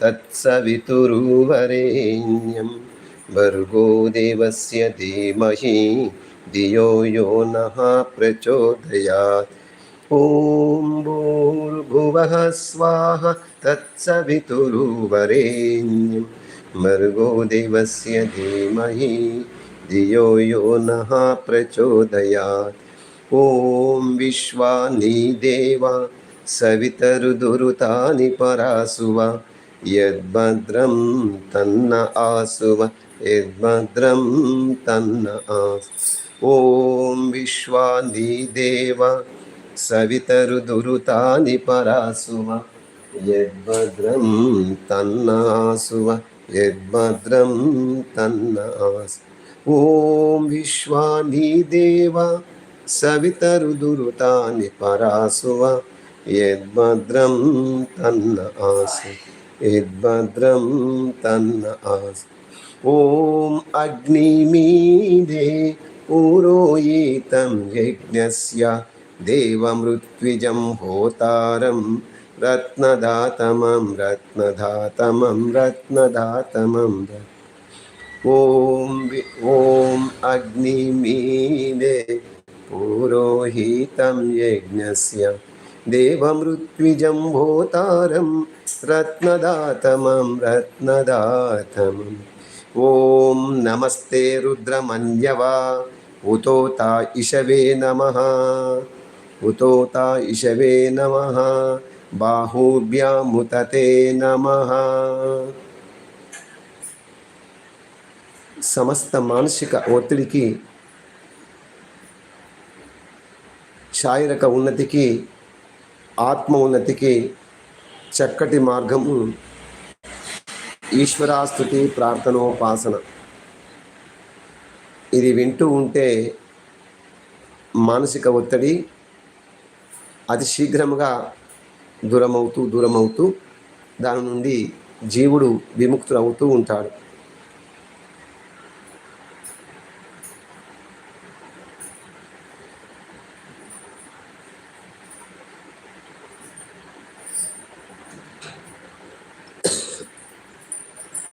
तत्सवितुरुवरेण्यं भर्गो देवस्य धीमहि, धियो यो नः प्रचोदयात्। ॐ भूर्भुवः स्वाहा तत्सवितुरुवरेण्यं भर्गो देवस्य धीमहि, धियो यो नः प्रचोदयात्। ॐ विश्वानि देवा, सवितरुदुरुतानि परासुव यद्भद्रं యద్భద్రం తన్న ఆసువ యద్భద్రం తన్న ఆసు. ఓం విశ్వాదీదేవ సవితరుదురుతాని పరాసువ. యద్భద్రం తన్నాసువ యద్భద్రం తన్నాసు ఓం విశ్వానీదేవ సవితరుదురుతాని పరాసువ. యద్భద్రం తన్నాసు यद्भद्रं तन्न आसु। ॐ अग्निमीदे पुरोहितं यज्ञस्य देवमृत्विजं होतारं रत्नदातमं रत्नधातमं रत्नधातमं ॐ ॐ अग्निमीदे पुरोहितं यज्ञस्य देवमृत्विजं भूतारं रत्नदातमं रत्नदातमम् ॐ नमस्ते रुद्रमन्यवा उतोता इषवे नमः उतोता इषवे नमः बाहुभ्यामुतते नमः సమస్త మానసిక ఒత్తిడికి శారీరక ఉన్నతికి ఆత్మ ఉన్నతికి చక్కటి మార్గము ఈశ్వరాస్తుతి ప్రార్థనోపాసన. ఇది వింటూ ఉంటే మానసిక ఒత్తిడి అతి శీఘ్రముగా దూరమవుతూ దూరమవుతూ దాని నుండి జీవుడు విముక్తుడవుతూ ఉంటాడు.